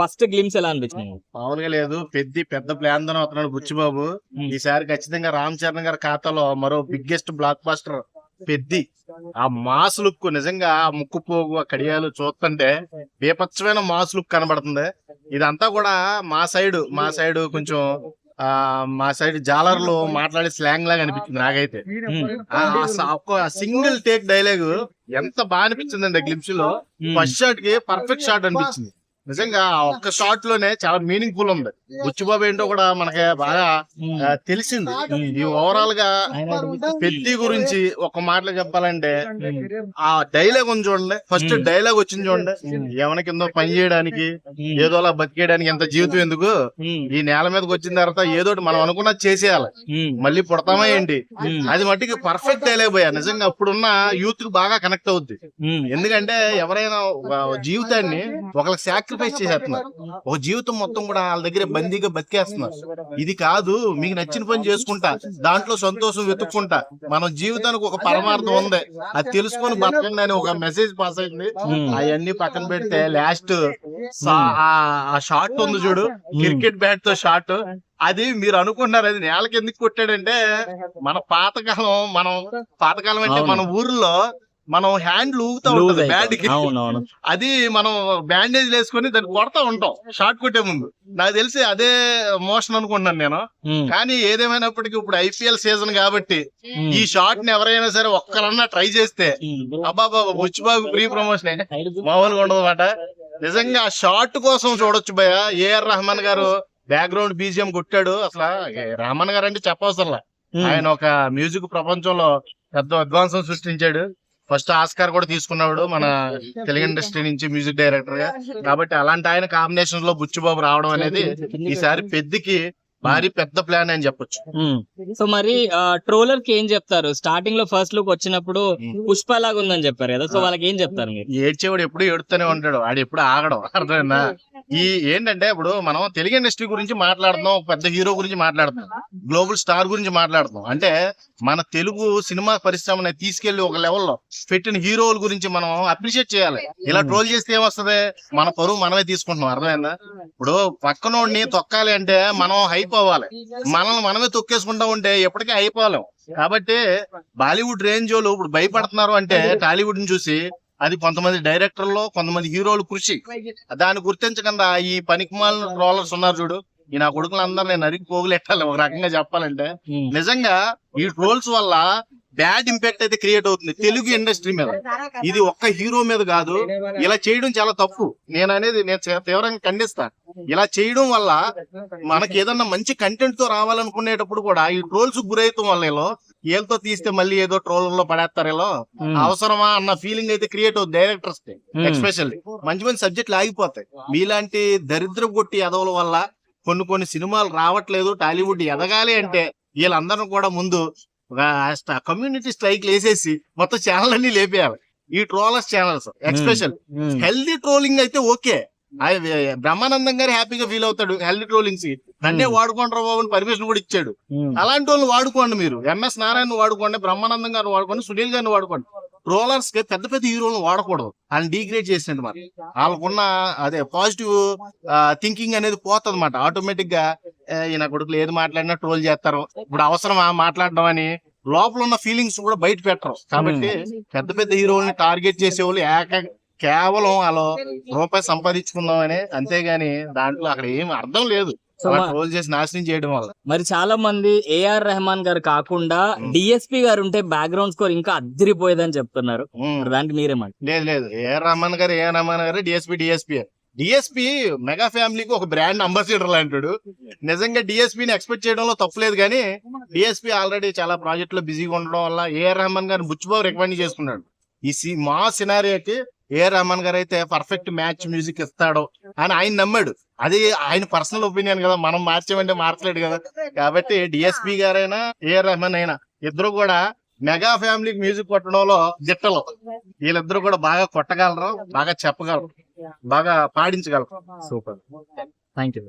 First glimpse ఎలా అనిపించింది? మామూలుగా లేదు. పెద్ద పెద్ద ప్లాన్తో అవుతున్నాడు బుచ్చిబాబు. ఈసారి ఖచ్చితంగా రామ్ చరణ్ గారి ఖాతాలో మరో బిగ్గెస్ట్ బ్లాక్ బస్టర్ పెద్ది. ఆ మాస్ లుక్ నిజంగా ఆ ముక్కు పోగు ఆ కడియాలు చూస్తుంటే బీపచ్చమైన మాస్ లుక్ కనబడుతుంది. ఇదంతా కూడా మా సైడ్ మా సైడ్ కొంచెం ఆ మా సైడ్ జాలర్లు మాట్లాడే స్లాంగ్ లాగా అనిపించింది నాకైతే. సింగిల్ టేక్ డైలాగ్ ఎంత బాగా అనిపించిందండి గ్లిప్స్లో. ఫస్ట్ షాట్కి పర్ఫెక్ట్ షాట్ అనిపించింది. నిజంగా ఆ ఒక్క షాట్లోనే చాలా మీనింగ్ ఉంది. బుచ్చిబాబు ఏంటో కూడా మనకి బాగా ఆ, తెలిసింది. ఈ ఓవరాల్గా పెద్ది గురించి ఒక మాటలో చెప్పాలంటే ఆ డైలాగ్ ఉంది చూడండి. ఫస్ట్ డైలాగ్ వచ్చింది చూడండి. ఎవరి కింద పని చేయడానికి ఏదో అలా బతికేయడానికి ఎంత జీవితం ఎందుకు? ఈ నేల మీదకి వచ్చిన తర్వాత ఏదో మనం అనుకున్నది చేసేయాలి. మళ్ళీ పుడతామా ఏంటి? అది మట్టికి పర్ఫెక్ట్ డైలాగ్ పోయా నిజంగా అప్పుడున్న యూత్కి బాగా కనెక్ట్ అవుద్ది. ఎందుకంటే ఎవరైనా ఒక జీవితాన్ని ఒకరికి సాక్రిఫైస్ చేసేస్తున్నారు. ఒక జీవితం మొత్తం కూడా వాళ్ళ దగ్గర బందీగా బతికేస్తున్నారు. ఇది కాదు మీకు నచ్చిన పని చేసుకుంటా దాంట్లో సంతోషం వెతుక్కుంటా. మన జీవితానికి ఒక పరమార్థం ఉంది. అది తెలుసుకొని బతకండి అని ఒక మెసేజ్ పాస్ అయింది. అవన్నీ పక్కన పెడితే లాస్ట్ ఆ షాట్ ఉంది చూడు. క్రికెట్ బ్యాట్తో షాట్ అది మీరు అనుకుంటున్నారు అది నేలకి ఎందుకు కొట్టాడంటే మన పాతకాలం మనం పాతకాలం అంటే. మన ఊర్లో మనం హ్యాండ్ ఊగుతా ఉంటుంది బ్యాట్కి అది మనం బ్యాండేజ్ వేసుకొని దాన్ని కొడతా ఉంటాం. షార్ట్ కొట్టే ముందు. నాకు తెలిసి అదే మోషన్ అనుకుంటున్నాను నేను. కానీ ఏదేమైనప్పటికీ ఇప్పుడు ఐపీఎల్ సీజన్ కాబట్టి ఈ షాట్ని ఎవరైనా సరే ఒక్కరన్నా ట్రై చేస్తే అబ్బా బాబా బుచ్చిబాబు ప్రీ ప్రమోషన్. మామూలుగా ఉండదు అన్నమాట. నిజంగా ఆ షాట్ కోసం చూడొచ్చు భయ ఏఆర్ రెహమాన్ గారు బ్యాక్గ్రౌండ్ బీజిఎం కొట్టాడు. అసలు రెహమాన్ గారు అంటే చెప్పవసరంలా ఆయన ఒక మ్యూజిక్ ప్రపంచంలో పెద్ద విధ్వంసం సృష్టించాడు. ఫస్ట్ ఆస్కార్ కూడా తీసుకున్నాడు మన తెలుగు ఇండస్ట్రీ నుంచి మ్యూజిక్ డైరెక్టర్గా. కాబట్టి అలాంటి ఆయన కాంబినేషన్లో బుచ్చిబాబు రావడం అనేది ఈసారి పెద్దకి భారీ పెద్ద ప్లాన్ అని చెప్పొచ్చు. సో మరి ట్రోలర్కి ఏం చెప్తారు? స్టార్టింగ్లో ఫస్ట్ లుక్ వచ్చినప్పుడు. పుష్ప లాగా ఉందని చెప్పారు కదా. సో వాళ్ళకి ఏం చెప్తారు మీరు? ఏడ్చేవాడు ఎప్పుడు ఏడుతూనే ఉంటాడు. ఆడు ఎప్పుడు ఆగడం. అర్థమైందా? ఈ ఏంటంటే ఇప్పుడు మనం తెలుగు ఇండస్ట్రీ గురించి మాట్లాడుతున్నాం పెద్ద హీరో గురించి మాట్లాడుతున్నాం గ్లోబల్ స్టార్ గురించి మాట్లాడుతున్నాం. అంటే మన తెలుగు సినిమా పరిశ్రమని తీసుకెళ్ళి ఒక లెవెల్లో పెట్టిన హీరోల గురించి మనం అప్రిషియేట్ చేయాలి. ఇలా ట్రోల్ చేస్తే ఏమొస్తది? మన పరువు మనమే తీసుకుంటున్నాం. అర్థమైందా? ఇప్పుడు పక్కనోడిని తొక్కాలి అంటే మనం హైప్ అవ్వాలి. మనల్ని మనమే తొక్కేసుకుంటా ఉంటే ఎప్పటికీ అయిపోలేం కాబట్టి బాలీవుడ్ రేంజ్ వాళ్ళు ఇప్పుడు భయపడుతున్నారు అంటే టాలీవుడ్ని చూసి అది కొంతమంది డైరెక్టర్లు కొంతమంది హీరోలు కృషి. దాన్ని గుర్తించకుండా ఈ పనికిమాల రోలర్స్ ఉన్నారు చూడు. ఈ నా కొడుకులందరూ నేను నరికి పోగులెట్టాలి. ఒక రకంగా చెప్పాలంటే. నిజంగా ఈ ట్రోల్స్ వల్ల బ్యాడ్ ఇంపాక్ట్ అయితే క్రియేట్ అవుతుంది. తెలుగు ఇండస్ట్రీ మీద. ఇది ఒక్క హీరో మీద కాదు. ఇలా చేయడం చాలా తప్పు. నేను అనేది నేను తీవ్రంగా ఖండిస్తా. ఇలా చేయడం వల్ల మనకి ఏదన్నా మంచి కంటెంట్తో రావాలనుకునేటప్పుడు కూడా ఈ ట్రోల్స్ గురైతం వల్ల వీళ్ళు వీళ్ళతో తీస్తే మళ్ళీ ఏదో ట్రోల్లో పడేస్తారు వీళ్ళు అవసరమా అన్న ఫీలింగ్ అయితే క్రియేట్ అవుతుంది డైరెక్టర్స్ ఎక్స్పెషల్లీ మంచి మంచి సబ్జెక్టులు ఆగిపోతాయి మీలాంటి దరిద్ర కొట్టి ఎదవల వల్ల కొన్ని కొన్ని సినిమాలు రావట్లేదు. టాలీవుడ్ ఎదగాలి అంటే వీళ్ళందరూ కూడా ముందు కమ్యూనిటీ స్ట్రైక్ వేసేసి మొత్తం ఛానల్ అన్ని లేపేయాలి. ఈ trollers channels especial healthy trolling అయితే ఓకే. బ్రహ్మానందం గారు హ్యాపీగా ఫీల్ అవుతాడు హెల్దీ ట్రోలింగ్స్ నన్నే వాడుకుంటారు బాబు అని పర్మిషన్ కూడా ఇచ్చాడు. అలాంటి వాళ్ళు వాడుకోండి మీరు. ఎంఎస్ నారాయణ వాడుకోండి బ్రహ్మానందం గారిని వాడుకోండి సునీల్ గారిని వాడుకోండి. రోలర్స్కి పెద్ద పెద్ద హీరోలను వాడకూడదు. అని డిగ్రేడ్ చేసినట్టు మరి. వాళ్ళకున్న అదే పాజిటివ్ థింకింగ్ అనేది పోతుంది అనమాట ఆటోమేటిక్గా ఈయన కొడుకులు ఏది మాట్లాడినా ట్రోల్ చేస్తారు. ఇప్పుడు అవసరమా మాట్లాడడం అని లోపల ఉన్న ఫీలింగ్స్ కూడా బయట పెట్టరు. కాబట్టి పెద్ద పెద్ద హీరోల్ని టార్గెట్ చేసే వాళ్ళు ఏక కేవలం అలా రూపాయి సంపాదించుకుందామని అంతేగాని దాంట్లో అక్కడ ఏం అర్థం లేదు. ట్రోల్ చేసి నాశనం చేయడం వల్ల. మరి చాలా మంది ఏఆర్ రెహమాన్ గారు కాకుండా డిఎస్పి గారు ఉంటే బ్యాక్గ్రౌండ్ స్కోర్ ఇంకా అద్దరిపోయేదని చెప్తున్నారు. దానికి మీరేమంటారు? లేదు లేదు. ఏ రమణ్ గారు ఏ రమణ్ గారు డిఎస్పీ డిఎస్పీ డిఎస్పీ మెగా ఫ్యామిలీకి ఒక బ్రాండ్ అంబాసిడర్ లాంటాడు నిజంగా డిఎస్పీని ఎక్స్పెక్ట్ చేయడంలో తప్పులేదు కానీ డిఎస్పీ ఆల్రెడీ చాలా ప్రాజెక్ట్లో బిజీగా ఉండడం వల్ల ఏఆర్ రెహమాన్ గారిని బుచ్చిబాబు రికమెండ్ చేసుకున్నాడు ఈ సి మా సినారియోకి ఏఆర్ రెహమాన్ గారు అయితే పర్ఫెక్ట్ మ్యాచ్ మ్యూజిక్ ఇస్తాడు. అని ఆయన నమ్మాడు. అది ఆయన పర్సనల్ ఒపీనియన్ కదా మనం మార్చామంటే మార్చలేడు కదా. కాబట్టి డిఎస్పి గారైనా ఏఆర్ రెహమాన్ అయినా ఇద్దరు కూడా మెగా ఫ్యామిలీకి మ్యూజిక్ కొట్టడంలో దిట్టలు. వీళ్ళిద్దరు కూడా బాగా కొట్టగలరు బాగా చెప్పగలరు బాగా పాడించగలరు. సూపర్. Thank you